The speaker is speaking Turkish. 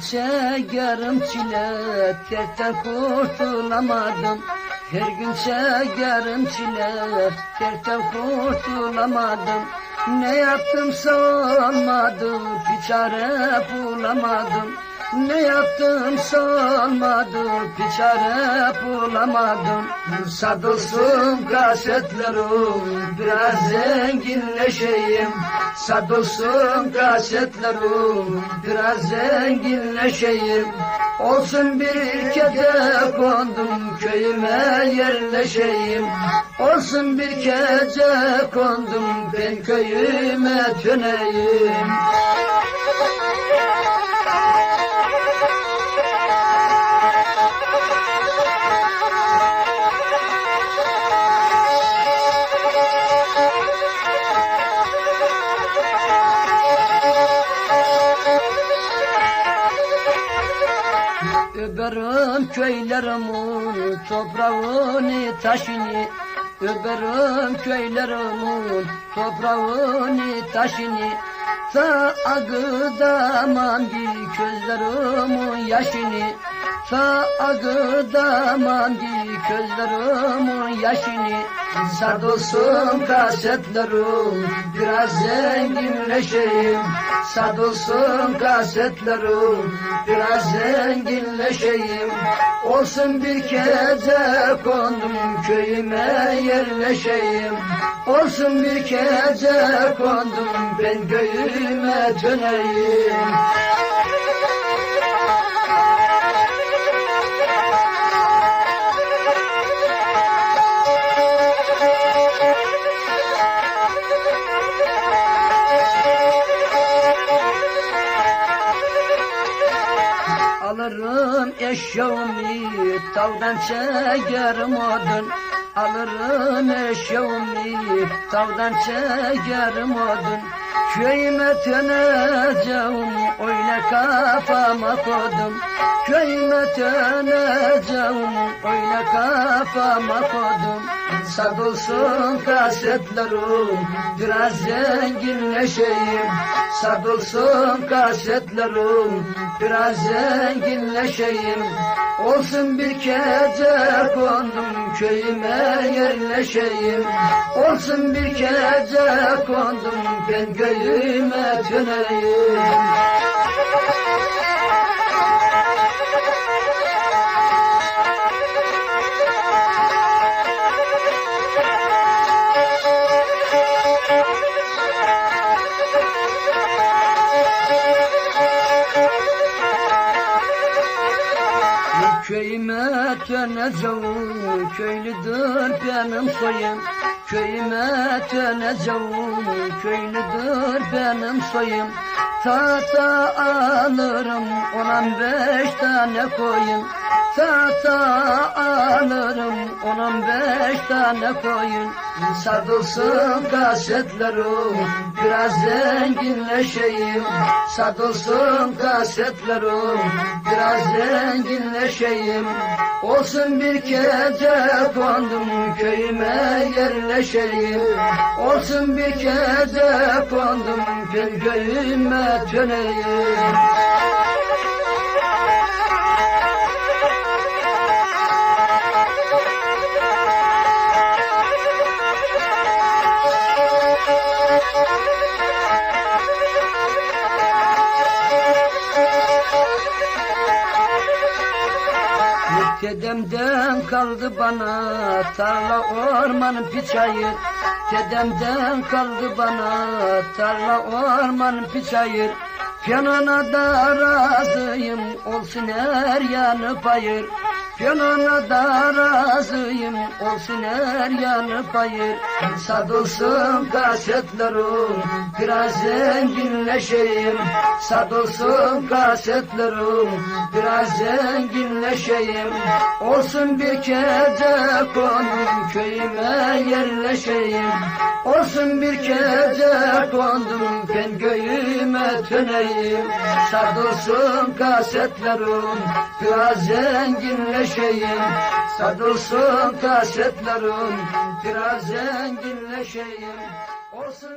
çekerim çile Dertten kurtulamadım. Her gün çekerim çile Dertten kurtulamadım. Ne yaptımsa olmadı Bir çare bulamadım ne yaptımsa olmadı bir çare bulamadım Sadılsın kasetlerim biraz zenginleşeyim. Sadılsın kasetlerim biraz zenginleşeyim. Olsun bir kete kondum köyüme yerleşeyim. Olsun bir gece kondum ben köyüme döneyim Öberim köylerimin toprağını taşını. Öberim köylerimin toprağını taşını. Ta ağıdaman bir közlerimin yaşını Ta ağıdaman bir közlerimin yaşını Sadolsun kasetlerim. Biraz zenginleşeyim Sadolsun kasetlerim. Biraz zenginleşeyim Olsun bir gece kondum köyüme yerleşeyim. Olsun bir gece kondum ben köyüme döneyim Eşeğimi tavdan çekerim odun. Alırım eşeğimi tavdan çekerim odun. Köyüme döneceğim öyle kafama koydum Köyüme döneceğim öyle kafama Sadolsun kasetlerim biraz zenginleşeyim. Sadolsun kasetlerim biraz zenginleşeyim. Olsun bir gece kondum köyüme yerleşeyim. Olsun bir gece kondum ben köyüme döneyim Köyüme döneceğim, köylüdür benim soyum. Köyüme döneceğim, köylüdür benim soyum. Tahta alırım, on beş tane koyun. Tahta alırım, on beş tane koyun. Sadılsın kasetlerim, biraz zenginleşeyim. Sadılsın kasetlerim, biraz zenginleşeyim. Olsun bir gece kondum köyüme yerleşeyim. Olsun bir gece kondum ben köyüme döneyim. Dedemden kaldı bana tarla orman piçayır Dedemden kaldı bana tarla orman piçayır Yanına da razıyım olsun her yanı payır Yanına da razıyım. Olsun her yanı payır. Sadolsun kasetlerim biraz zenginleşeyim. Sadolsun kasetlerim biraz zenginleşeyim. Olsun bir gece kondum köyüme yerleşeyim. Olsun bir gece kondum. Ben köyüme döneyim Sadolsun kasetlerim biraz zenginleşeyim Sadolsun kasetlerim biraz zenginleşeyim. Olsun